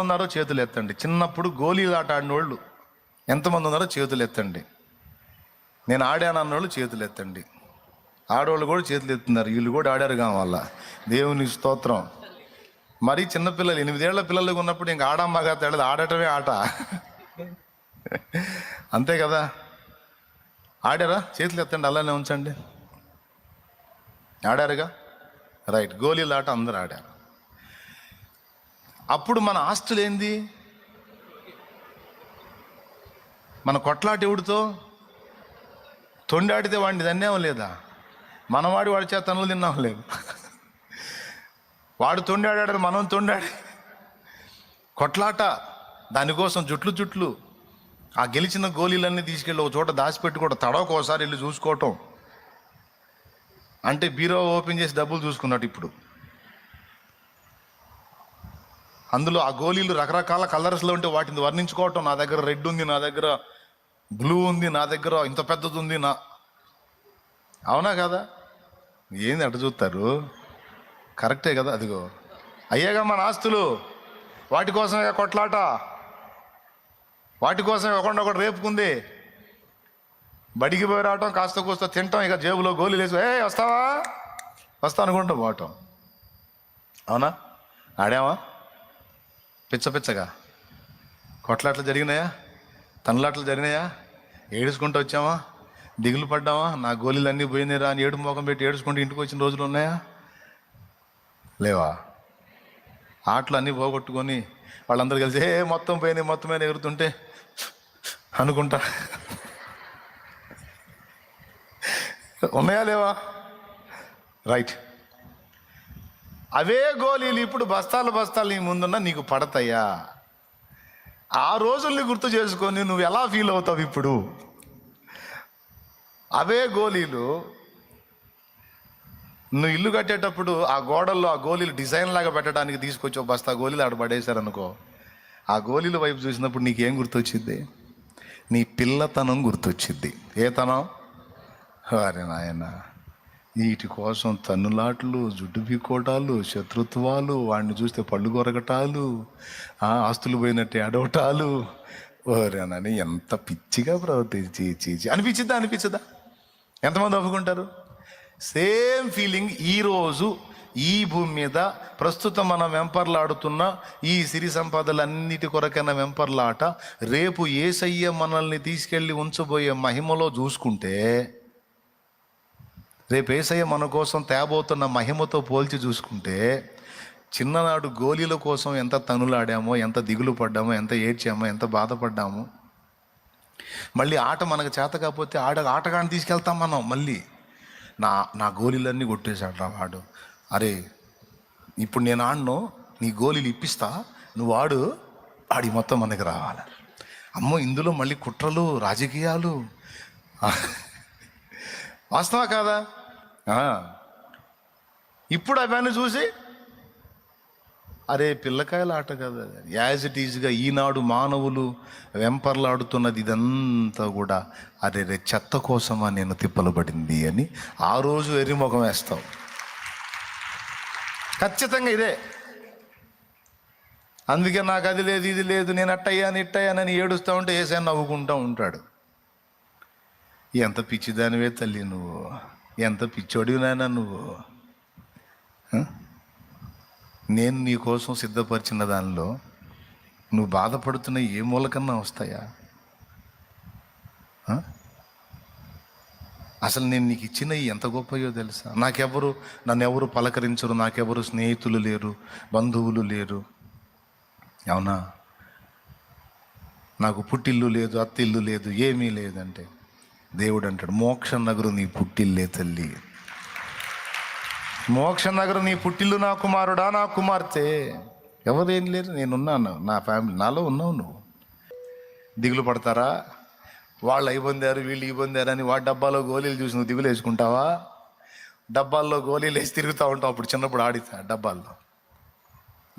ఉన్నారో చేతులు ఎత్తండి. చిన్నప్పుడు గోళీలు ఆట ఆడిన వాళ్ళు ఎంతమంది ఉన్నారో చేతులు ఎత్తండి. నేను ఆడాను అన్నోళ్ళు చేతులు ఎత్తండి. ఆడవాళ్ళు కూడా చేతులు ఎత్తున్నారు. వీళ్ళు కూడా ఆడారు కావాల దేవుని స్తోత్రం. మరి చిన్నపిల్లలు ఎనిమిదేళ్ళ పిల్లలు ఉన్నప్పుడు ఇంకా ఆడమ్మగా తేడదు ఆడటమే ఆట. అంతే కదా? ఆడారా? చేతులు ఎత్తండి అలానే ఉంచండి. ఆడారుగా? రైట్. గోళీల ఆట అందరూ ఆడారు. అప్పుడు మన ఆస్తులు ఏంది మన కొట్లాట ఎవడితో? తొండాడితే వాడిని దన్నేం లేదా? మనవాడి వాడి చేత తనులు తిన్నాం లేదు? వాడు తొండాడాడు మనం తొండాడి కొట్లాట. దానికోసం జుట్లు జుట్లు. ఆ గెలిచిన గోళీలన్నీ తీసుకెళ్ళి ఒక చోట దాచిపెట్టుకోవడం తడవకు ఒకసారి వెళ్ళి చూసుకోవటం. అంటే బీరో ఓపెన్ చేసి డబ్బులు చూసుకున్నట్టు ఇప్పుడు. అందులో ఆ గోళీలు రకరకాల కలర్స్లో ఉంటే వాటిని వర్ణించుకోవటం నా దగ్గర రెడ్ ఉంది నా దగ్గర బ్లూ ఉంది నా దగ్గర ఇంత పెద్దది ఉంది నా అవునా కదా? ఏంది అటు చూస్తారు? కరెక్టే కదా? అదిగో. అయ్యాగా మన ఆస్తులు. వాటి కోసమే కొట్లాట. వాటి కోసమే ఒకటి రేపుకుంది. బడికి పోయి రావటం కాస్త కూస్త తింటాం ఇక జేబులో గోళీలు వేసి ఏ వస్తావా? వస్తా అనుకుంటాం పోవటం. అవునా? ఆడావా? పిచ్చ పిచ్చగా. కొట్లాట్లు జరిగినాయా? తనలాట్లు జరిగినాయా? ఏడుచుకుంటూ వచ్చామా దిగులు పడ్డామా నా గోళీలు అన్నీ పోయినాయిరా అని ఏడు మోకం పెట్టి ఏడుచుకుంటూ ఇంటికి వచ్చిన రోజులు ఉన్నాయా? లేవా? ఆటలు అన్నీ పోగొట్టుకొని వాళ్ళందరూ కలిసి ఏ మొత్తం పోయినాయి మొత్తం ఎగురుతుంటే అనుకుంటా. ఉన్నాయా లేవా? రైట్. అవే గోళీలు ఇప్పుడు బస్తాలు బస్తాలు నీ ముందున్న నీకు పడతాయా? ఆ రోజుల్ని గుర్తు చేసుకొని నువ్వు ఎలా ఫీల్ అవుతావు ఇప్పుడు? అవే గోళీలు నువ్వు ఇల్లు కట్టేటప్పుడు ఆ గోడల్లో ఆ గోళీలు డిజైన్ లాగా పెట్టడానికి తీసుకొచ్చి ఒక బస్తా గోళీలు ఆడ పడేశారనుకో ఆ గోళీల వైపు చూసినప్పుడు నీకేం గుర్తొచ్చింది నీ పిల్లతనం గుర్తొచ్చింది ఏ తనం? వారి నాయనా. వీటి కోసం తన్నులాట్లు జుడ్డు పీకోటాలు శత్రుత్వాలు వాడిని చూస్తే పళ్ళు కొరగటాలు ఆ ఆస్తులు పోయినట్టు అడవటాలు. ఓరేనని ఎంత పిచ్చిగా ప్రవర్తించి చీచి అనిపించిద్దా అనిపించదా? ఎంతమంది ఒప్పుకుంటారు? సేమ్ ఫీలింగ్ ఈరోజు ఈ భూమి మీద ప్రస్తుతం మనం వెంపర్లాడుతున్న ఈ సిరి సంపదలన్నిటి కొరకైన వెంపర్లాట రేపు ఏసయ్య మనల్ని తీసుకెళ్ళి ఉంచబోయే మహిమలో చూసుకుంటే రేపు ఏసయ్య మన కోసం తేబోతున్న మహిమతో పోల్చి చూసుకుంటే చిన్ననాడు గోళీల కోసం ఎంత తనులాడామో ఎంత దిగులు పడ్డామో ఎంత ఏడ్చామో ఎంత బాధపడ్డామో మళ్ళీ ఆట మనకు చేత కాకపోతే ఆట ఆటగాన్ని తీసుకెళ్తాం మనం మళ్ళీ. నా నా గోళీలన్నీ కొట్టేశాడు రా వాడు. అరే ఇప్పుడు నేను ఆడను నీ గోళీలు ఇప్పిస్తా నువ్వు ఆడు ఆడి మొత్తం మనకి రావాలి. అమ్మో ఇందులో మళ్ళీ కుట్రలు రాజకీయాలు. వాస్తవా కాదా? ఆ. ఇప్పుడు అవన్నీ చూసి అరే పిల్లకాయల ఆట కదా యాజ్ ఇట్ ఈజ్గా ఈనాడు మానవులు వెంపర్లాడుతున్నది ఇదంతా కూడా అరే రే చెత్త కోసమా నేను తిప్పలు పడింది అని ఆ రోజు ఎర్రిముఖం వేస్తావు. ఖచ్చితంగా ఇదే. అందుకే నాకు అది లేదు ఇది లేదు నేను అట్టయ్యాను ఇట్టయ్యానని ఏడుస్తూ ఉంటే ఏసా నవ్వుకుంటూ ఉంటాడు. ఎంత పిచ్చిదానివే తల్లి నువ్వు? ఎంత పిచ్చోడివి నాయన నువ్వు? నేను నీ కోసం సిద్ధపరిచిన దానిలో నువ్వు బాధపడుతున్న ఏ మూలకన్నా వస్తాయా? అసలు నేను నీకు ఇచ్చిన ఎంత గొప్పయో తెలుసా? నాకెవరు నన్ను ఎవరు పలకరించరు నాకెవరు స్నేహితులు లేరు బంధువులు లేరు. అవునా? నాకు పుట్టిల్లు లేదు అత్తిల్లు లేదు ఏమీ లేదంటే. దేవుడు అంటాడు మోక్ష నగరు నీ పుట్టిల్లే తల్లి. మోక్ష నగరు నీ పుట్టిల్లు నా కుమారుడా నా కుమార్తె. ఎవరేం లేరు నేనున్నాను నా ఫ్యామిలీ నాలో ఉన్నావు నువ్వు. దిగులు పడతారా? వాళ్ళు అయి పొందారు వీళ్ళు ఈ పొందారు అని వాడి డబ్బాలో గోళీలు చూసి నువ్వు దిగులు వేసుకుంటావా? డబ్బాల్లో గోళీలు వేసి తిరుగుతూ ఉంటావు అప్పుడు చిన్నప్పుడు ఆడితే డబ్బాల్లో.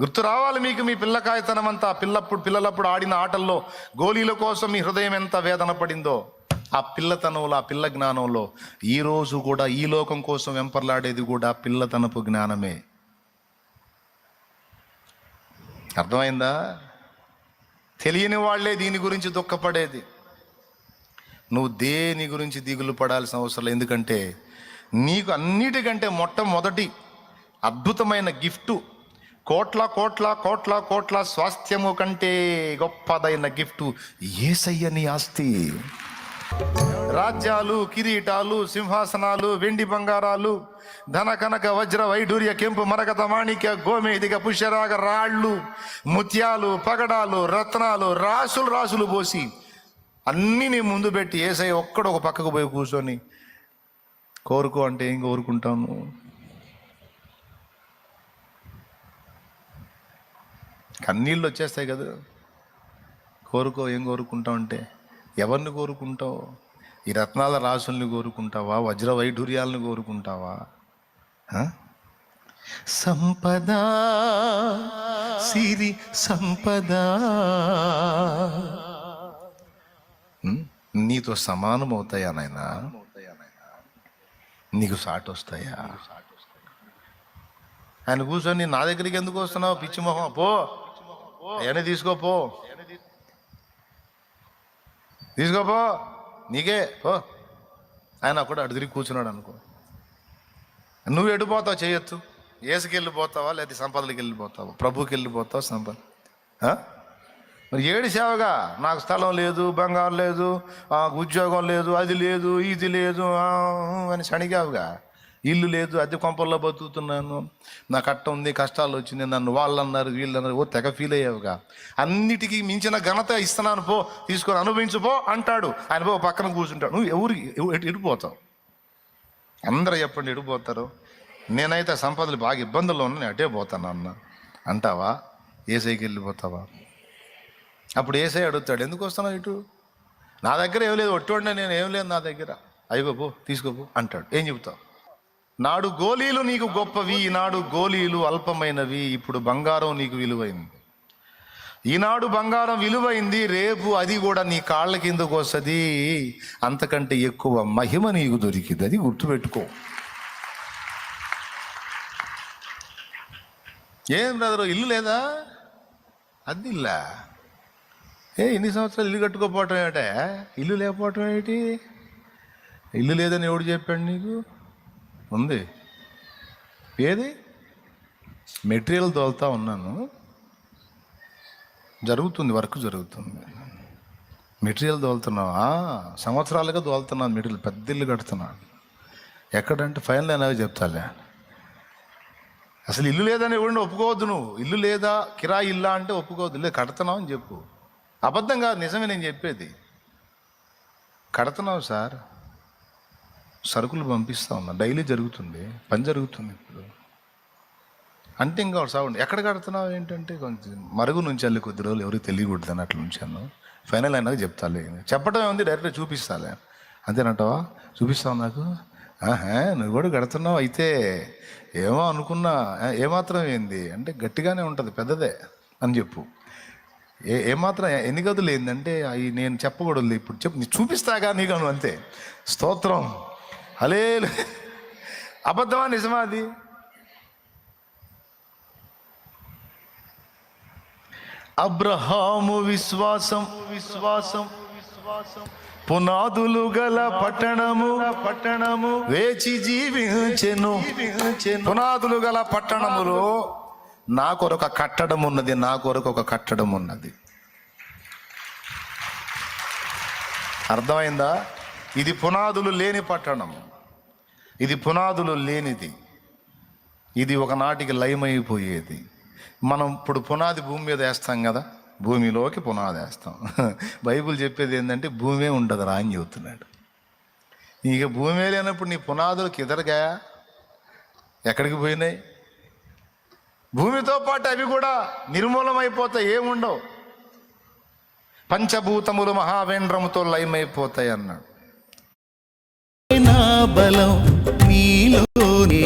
గుర్తు రావాలి మీకు మీ పిల్లకాయతనం అంతా పిల్లప్పుడు పిల్లలప్పుడు ఆడిన ఆటల్లో గోళీల కోసం మీ హృదయం ఎంత వేదన పడిందో. ఆ పిల్లతనంలో ఆ పిల్ల జ్ఞానంలో ఈ రోజు కూడా ఈ లోకం కోసం వెంపర్లాడేది కూడా పిల్లతనపు జ్ఞానమే. అర్థమైందా? తెలియని వాళ్ళే దీని గురించి దుఃఖపడేది. నువ్వు దేని గురించి దిగులు పడాల్సిన అవసరం లేదు. ఎందుకంటే నీకు అన్నిటికంటే మొట్టమొదటి అద్భుతమైన గిఫ్ట్ కోట్ల కోట్ల కోట్ల కోట్ల స్వాస్థ్యము కంటే గొప్పదైన గిఫ్ట్ ఏసయ్య నీ ఆస్తి. రాజ్యాలు కిరీటాలు సింహాసనాలు వెండి బంగారాలు ధన కనక వజ్ర వైఢూర్య కెంపు మరకత మాణిక్య గోమేదిక పుష్యరాగ రాళ్ళు ముత్యాలు పగడాలు రత్నాలు రాసులు రాసులు పోసి అన్నీ నీ ముందు పెట్టి ఏసై ఒక్కడు ఒక పక్కకు పోయి కూర్చొని కోరుకో అంటే ఏం కోరుకుంటాను కన్నీళ్ళు వచ్చేస్తాయి కదా. కోరుకో ఏం కోరుకుంటావు అంటే ఎవరిని కోరుకుంటావు? ఈ రత్నాల రాసుల్ని కోరుకుంటావా? వజ్ర వైఢూర్యాలను కోరుకుంటావా? సంపద సిరి సంపద. నీతో సమానం అవుతాయా నాయన? నీకు సాటి వస్తాయా? ఆయన కూర్చొని నా దగ్గరికి ఎందుకు వస్తున్నావు? పిచ్చి మొహం పో. అవన్నీ తీసుకోపో తీసుకోపో నీకే పో. ఆయన కూడా అటు తిరిగి కూర్చున్నాడు అనుకో. నువ్వు ఎడిపోతావు చేయొచ్చు ఏసుకి వెళ్ళిపోతావా లేదా సంపదలకి వెళ్ళిపోతావా ప్రభుకి వెళ్ళిపోతావు సంపద మరి ఏడు సేవగా నాకు స్థలం లేదు బంగారం లేదు ఉద్యోగం లేదు అది లేదు ఇది లేదు అని శనిగావుగా. ఇల్లు లేదు అద్దె కొంపల్లో బతుకుతున్నాను. నా కట్ట ఉంది కష్టాలు వచ్చింది నన్ను వాళ్ళు అన్నారు వీళ్ళు అన్నారు ఓ తెగ ఫీల్ అయ్యావుగా. అన్నిటికీ మించిన ఘనత ఇస్తున్నాను పో తీసుకొని అనుభవించుపో అంటాడు. ఆయన పో పక్కన కూర్చుంటాడు. నువ్వు ఎవరికి ఎడిపోతావు అందరూ చెప్పండి ఎడిపోతారు నేనైతే సంపదలు బాగా ఇబ్బందుల్లో ఉన్నా నేను అటే పోతాను అన్న. అంటావా? ఏసైకి వెళ్ళిపోతావా? అప్పుడు ఏసై అడుగుతాడు ఎందుకు వస్తున్నావు ఇటు? నా దగ్గర ఏం లేదు ఒట్టుండే నేను ఏం లేదు నా దగ్గర. అయిపోపో తీసుకోపో అంటాడు. ఏం చెబుతావు? నాడు గోళీలు నీకు గొప్పవి ఈనాడు గోళీలు అల్పమైనవి. ఇప్పుడు బంగారం నీకు విలువైంది. ఈనాడు బంగారం విలువైంది రేపు అది కూడా నీ కాళ్ళ కిందకు వస్తుంది అంతకంటే ఎక్కువ మహిమ నీకు దొరికింది. అది గుర్తుపెట్టుకో. ఏం బ్రదరు ఇల్లు లేదా? అది ఇల్లా? ఏ ఇన్ని సంవత్సరాలు ఇల్లు కట్టుకోపోవటం ఏమిటే? ఇల్లు లేకపోవటం ఏంటి? ఇల్లు లేదని ఎవడు చెప్పాడు నీకు? ఉంది. ఏది? మెటీరియల్ తోలుతా ఉన్నాను. జరుగుతుంది వర్క్ జరుగుతుంది. మెటీరియల్ తోలుతున్నావా? సంవత్సరాలుగా తోలుతున్నాను మెటీరియల్ పెద్ద ఇల్లు కడుతున్నాను. ఎక్కడంటే ఫైనల్ అనేవి చెప్తాలే. అసలు ఇల్లు లేదని ఎవరిని ఒప్పుకోవద్దు నువ్వు. ఇల్లు లేదా కిరాయి ఇల్లా అంటే ఒప్పుకోవద్దు. లేదు కడుతున్నావు అని చెప్పు. అబద్ధం కాదు నిజమే నేను చెప్పేది. కడుతున్నావు సార్. సరుకులు పంపిస్తా ఉన్నా. డైలీ జరుగుతుంది. పని జరుగుతుంది ఇప్పుడు. అంటే ఇంకా సౌండ్ ఎక్కడ కడుతున్నావు ఏంటంటే కొంచెం మరుగు నుంచి వెళ్ళి కొద్ది రోజులు ఎవరికి తెలియకూడదు అని అట్లా ఉంచాను ఫైనల్ అయినాక చెప్తాలే. చెప్పడం ఏముంది డైరెక్ట్గా చూపిస్తాలే. అంతేనంటావా? చూపిస్తావు నాకు? ఆహా నువ్వు కూడా కడుతున్నావు. అయితే ఏమో అనుకున్నా ఏమాత్రం ఏంది? అంటే గట్టిగానే ఉంటుంది పెద్దదే అని చెప్పు. ఏ ఏమాత్రం ఎన్ని గదులు ఏంటంటే అవి నేను చెప్పకూడదు ఇప్పుడు చెప్పు. నీ చూపిస్తాగా నీకు అంతే. స్తోత్రం. హలే అబద్ధమా నిజమా అది? అబ్రహాము విశ్వాసం విశ్వాసం విశ్వాసం పునాదులు గల పట్టణము పట్టణము వేచి జీవించెను. పునాదులు గల పట్టణములో నా కొరకు ఒక కట్టడం ఉన్నది నా కొరకు ఒక కట్టడం ఉన్నది. అర్థమైందా? ఇది పునాదులు లేని పట్టణం. ఇది పునాదులు లేనిది. ఇది ఒకనాటికి లయమైపోయేది. మనం ఇప్పుడు పునాది భూమి మీద వేస్తాం కదా భూమిలోకి పునాది వేస్తాం. బైబిల్ చెప్పేది ఏంటంటే భూమే ఉండదు రా అని చెబుతున్నాడు. ఇక భూమే లేనప్పుడు నీ పునాదులు ఎదరగా ఎక్కడికి పోయినాయి? భూమితో పాటు అవి కూడా నిర్మూలమైపోతాయి ఏముండవు. పంచభూతములు మహావేంద్రముతో లయమైపోతాయి అన్నాడు. బలం నీలోనే